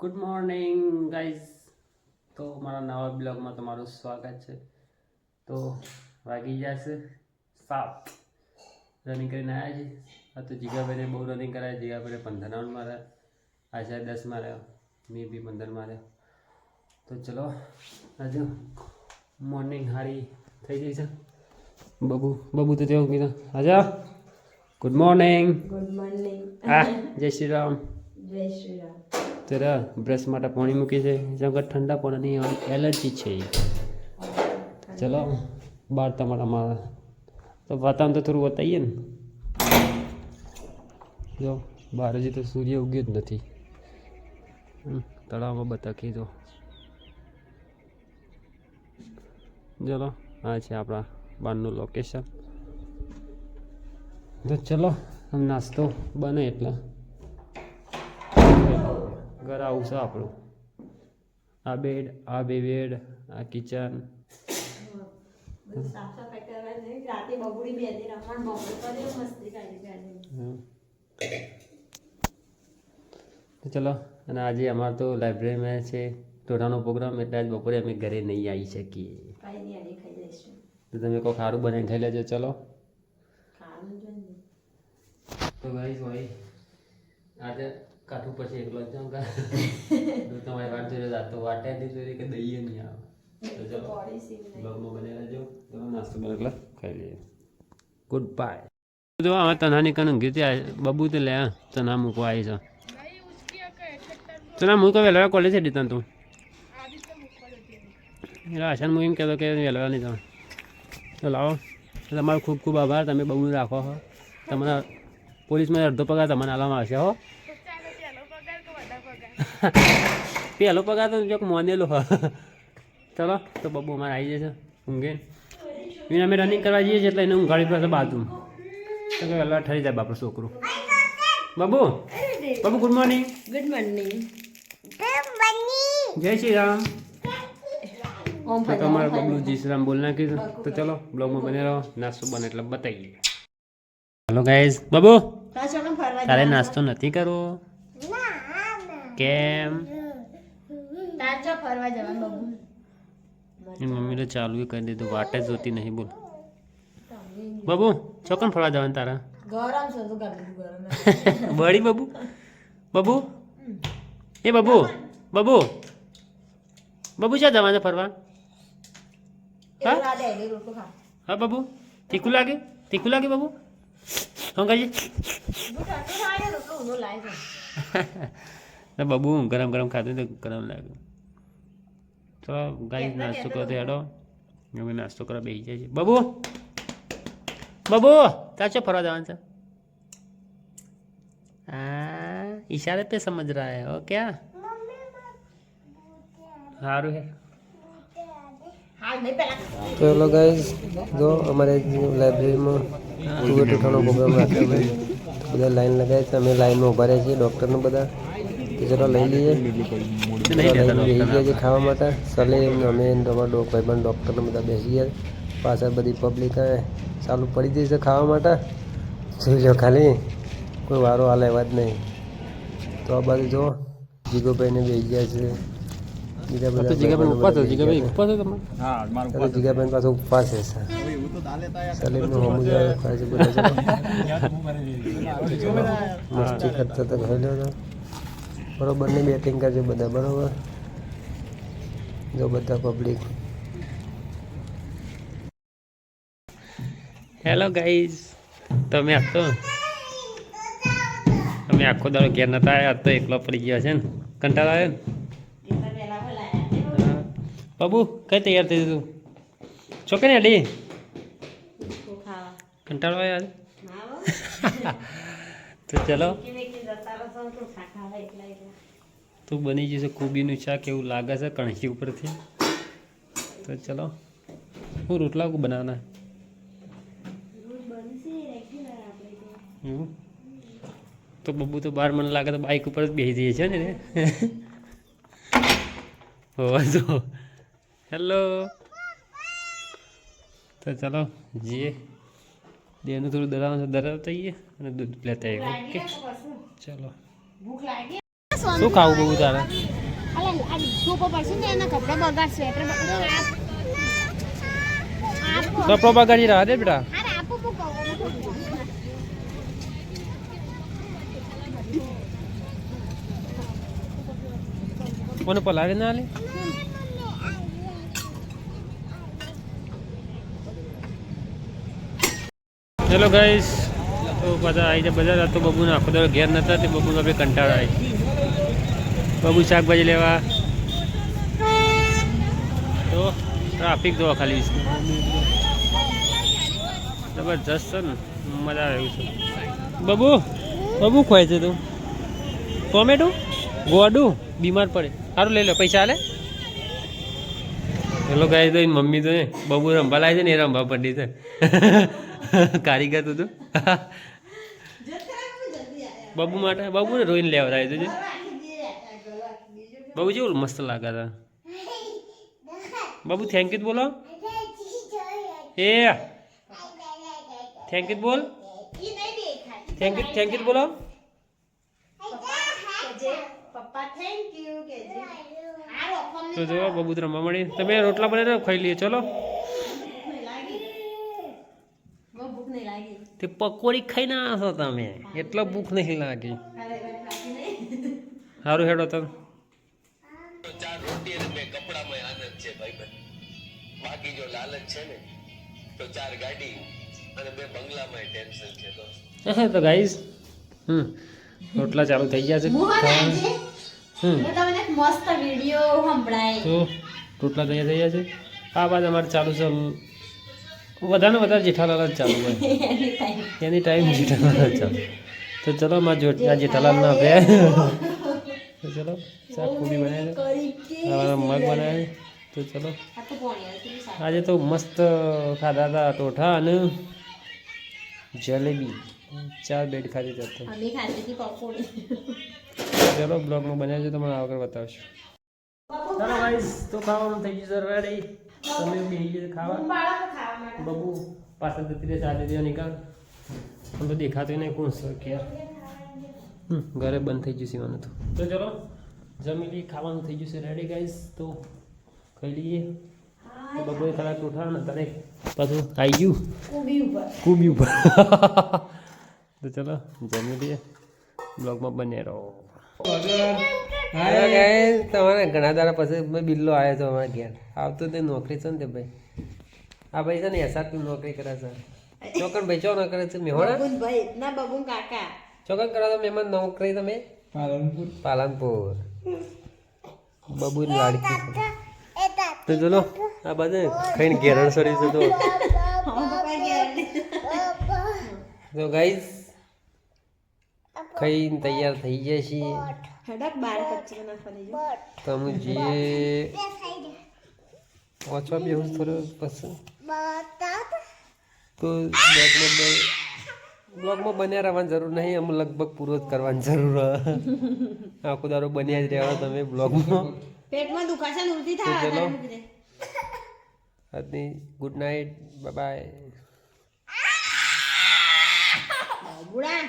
Good morning guys તો મારા નવા બ્લોગમાં તમારું સ્વાગત છે. તો વાગી જશે સાત. રનિંગ કરીને આવ્યા છે આ તો જીગાભાઈને બહુ રનિંગ કરાય. જીગાભાઈને પંદર રાઉન્ડ માર્યા આશા દસ માર્યા. મેં બી પંદર માર્યા. તો ચલો આજે મોર્નિંગ હારી થઈ ગઈ છે. બબુ બબુ તો તેવું કીધું હાજા ગુડ મોર્નિંગ ગુડ મોર્નિંગ હા જય શ્રી રામ. જય શ્રી રામ. ત્યારે બ્રશ માટે પાણી મૂકી છે. જેમ ઠંડા પાણીની એલર્જી છે ચલો, બાર તમારા મારા. તો વાતાવરણ તો થોડું બતાવીએ ને. જો બહાર હજી તો સૂર્ય ઉગ્યો જ નથી. તળાવમાં બતાકી દો ચલો, આ છે આપણા બહારનું લોકેશન તો ચલો નાસ્તો બને એટલે. ઘર આવું છે આપણું. આ બેડ આ બે બેડ આ કિચન. ચલો અને આજે અમાર તો લાઇબ્રેરીમાં છે ટોટાનો પ્રોગ્રામ એટલે આજ બપોરે અમે ઘરે નહીં આવી શકીએ. તો તમે કોઈ સારું બનાવીને ખાઈ લેજો ચલો. તો ભાઈ ભાઈ આજે કાઠું પછી એકલો જ જાઉં કા તમારી વાત જોઈએ રહ્યા વાટે દીધું કે દઈએ નહીં આવે. તો ચલો બોડી સીમ નહીં બ્લોગમાં બને રહેજો ચલો નાસ્તો બને એટલે ખાઈ લઈએ. ગુડ બાય જો હવે તનાની કન ગીતી બબુ તો લે આ, તના મૂકવા આવી છે. તના મૂકો વેલવા કોલેજ છે દીધા તું. એટલે આશાન હું એમ કહેતો કે વેલવા નહીં તમે તો લાવો. તમારો ખૂબ ખૂબ આભાર તમે બબુ રાખો હો. તમારા પોલીસમાં અડધો પગાર તમને આલવામાં આવશે હો. પહેલો પગાર તો જો મોનેલો. હ ચલો તો બબુ અમારે આવી જશે. ઊંઘે. એને અમે રનિંગ કરવા જઈએ છીએ એટલે એને ઊંઘાડી પાસે બાજુ તો કે વહેલા ઠરી જાય બાપુ છોકરું. બાબુ બાબુ ગુડ મોર્નિંગ ગુડ મોર્નિંગ જય શ્રી રામ. તમારે બબલું જય શ્રી રામ બોલ નાખીશું. તો ચલો બ્લોગમાં બને રહો. નાસ્તો બને એટલે બતાવીએ. હલો ગાઈઝ બાબુ. તારે નાસ્તો નથી કરવો? કેમ? તાર ફરવા જવાનું બબુ. એની મમ્મીને ચાલુ ય કરી દીધું વાટે જોતી નહીં બોલ. બાબુ ચોકન ફરવા જવાનું તારા? ગરમ છે તો ગરમ ગરમ બળી બાબુ? બાબુ? એ બાબુ બાબુ. બાબુ ક્યાં જવાના ફરવા? ખા. હા બાબુ? તીખું લાગે? તીખું લાગે બાબુ? શું કહે ને બબુ ગરમ ગરમ ખાધું તો ગરમ લાગ્યું ચલો ગાઈ નાસ્તો કરો હેડો. અમે નાસ્તો કરવા બેસી જાય છે. બબુ! બબુ! તાચો ફરવા જવાનું છે? હા ઈશારે પે સમજ રહ્યા હે ઓ ક્યા? સારું હે. તો હેલો ગાઈઝ જો અમારે લાઇબ્રેરીમાં કુવેટ ઉઠાવવાનો પ્રોગ્રામ રાખ્યો બધા લાઈન લગાવી છે અમે લાઈનમાં ઊભા રહીએ છીએ ડૉક્ટરને બધા. તો ચલો લઈ લઈએ. લઈ ગયા જે ખાવા માટે. સલીમ અમે તમારા ડોક ભાઈબંધ ડૉક્ટરને બધા બેસી ગયા પાછળ બધી પબ્લિક ચાલુ પડી જઈ છે ખાવા માટે. જોઈ લો ખાલી. કોઈ વારો હાલ એવા જ નહીં. તો આ બાજુ જો જીગોભાઈને બેસી ગયા છે. હતો હતો. જીગાબેન પાછો ઉપવાસ છે સલીમનું હમું જાય ખાય છે બધા મસ્તી કરતા તો ખાઈ લો બરોબર ને બેટિંગ કરજો બધા બરોબર? જો બધા પબ્લિક હેલો ગાઈઝ તમે આજ તો તમે આખો દાડો ઘેર નતા આવ્યા? આજ તો એકલો પડી ગયો છે ને? કંટાળો આવ્યો ને. બાબુ કઈ તૈયાર થઈ તું છોકરી ને અડી? કંટાળો આવ્યો તો ચલો. તો તું તું બની જશે, કોબીનું શાક એવું લાગે છે કણકી ઉપરથી. તો ચલો, હું રોટલા બનાવવાના તો તો બબુ તો બાર મને લાગે તો બાઇક ઉપર જ બેસી જઈએ છે ને હોવા જો હેલો તો ચલો, જઈએ. દેહનું થોડું દરાવ દરાવતા આવીએ અને દૂધ લેતા આવીએ. ઓકે. ચલો. ભૂખ લાગી. શું ખાવું બહુ તારે? કપડા બગાડ રહ્યા દે બેટા. કોને પલાળી ના લે ચલો ગાઈશ તો બધા આવી જાય બધા તો બબુને આખો દરો ઘેર નતા, તે બબુને આપણે કંટાળો આવી બબુ શાકભાજી લેવા. તો ટ્રાફિક જોવા ખાલી. જબરજસ્ત છે ને. મજા આવે એવું છે. બબુ બબુ ખોય છે તું. ટોમેટો? ગોડું? બીમાર પડે. સારું લઈ લો, પૈસા હાલે હેલો ગાય તો મમ્મી તો બબુ રંભા લાવી છે ને, એ રંભા પડી છે. કારીગર તું તો. બબુ માટે, બબુને રોઈને લેવા થાય તું બાબુ જેવું મસ્ત લાગે છે. બાબુ થેન્ક યુ બોલો. એ. થેન્ક યુ બોલ. થેન્ક યુ થેન્ક યુ બોલો. તો જો, બબુ તો રમવા મળી તમે રોટલા બનાવીને ખાઈ લઈએ ચલો નહીં લાગી બહુ ભૂખ નહીં લાગી તે પકોડી ખાઈ ના હતા તમે. એટલો ભૂખ નહીં લાગી. સારું હેડો તમે. ચાર રોટી અને બે કપડામાં આનંદ છે ભાઈ બાકી જો લાલચ છે ને તો ચાર ગાડી અને બે બંગલામાં ટેન્શન છે દોસ્ત તો ગાઈસ હમ રોટલા ચાલુ થઈ ગયા છે. મોહન હમ. તમને એક મસ્ત વિડિયો સંભળાય. તો રોટલા તૈયાર થઈ ગયા છે. આ બાદ અમારે ચાલુ છે વધારે વધારે જેઠાલાલ જ ચાલુ હોય. એની ટાઈમ જેઠાલાલ જ ચાલુ. તો ચલો માં જો જેઠાલાલ ના બે. તો ચલો શાક પૂરી બનાવી કરી મગ બનાવી તો ચલો. આ તો પોણી હતી સાહેબ. આજે તો મસ્ત ખાધા હતા ટોઠા અને જલેબી. ચાર બેડ ખાધી હતી ચલો બ્લોગમાં બનાવ્યો છે તમને આગળ બતાવશું. ચાલો ગાઈસ તો ખાવાનું થઈ ગયું સર રેડી તમે બેસી ગયા ખાવા? બાળકો ખાવા માટે. બબુ પાછળ જતી રહે ચાલી દે નીકળ. પણ તો દેખાતું નહીં કોણ સર કે ઘરે બંધ થઈ ગયું સીવાનું તો. તો ચલો જમી લઈએ ખાવાનું થઈ ગયું છે. રેડી ગાઈસ તો ખાઈ લઈએ. તો બબુએ કલાક ઉઠા ને તારે પાછું આવી ગયું. કુબી ઉપર. કુબી ઉપર. તો ચલો જમી લઈએ. બ્લોગમાં બને રહો. તમારે ઘણા દાડા પછી મેં બિલ્લો આવ્યો હતો અમારા ઘેર. આવતો તે નોકરી છે ને તે ભાઈ. આ ભાઈ છે ને એસઆરપી નોકરી કરે છે. ચોકન ભાઈ ચો ન કરે છે? મેહોણા બબુન ભાઈ ના બબુન કાકા. ચોકન કરો તો મહેમાન નોકરી તમે? પાલનપુર. પાલનપુર. બબુ લાડકી તો ચલો આ બાજુ ખાઈને ઘેરણ સરી છે તો. ગાઈઝ ખાઈને તૈયાર થઈ ગયા છીએ હેડક બાર કચ્ચી નાખવાની જો. તમે જે ઓછો બી હું થોડો પસંદ તો બ્લોગમાં બ્લોગમાં બન્યા રહેવાની જરૂર નહીં અમે લગભગ પૂરો જ કરવાની જરૂર. આખો દારો બન્યા જ રહેવા તમે બ્લોગમાં પેટમાં દુખાશે ને ઉલટી થાય ચલો. આજની ગુડ નાઇટ બાય બુડા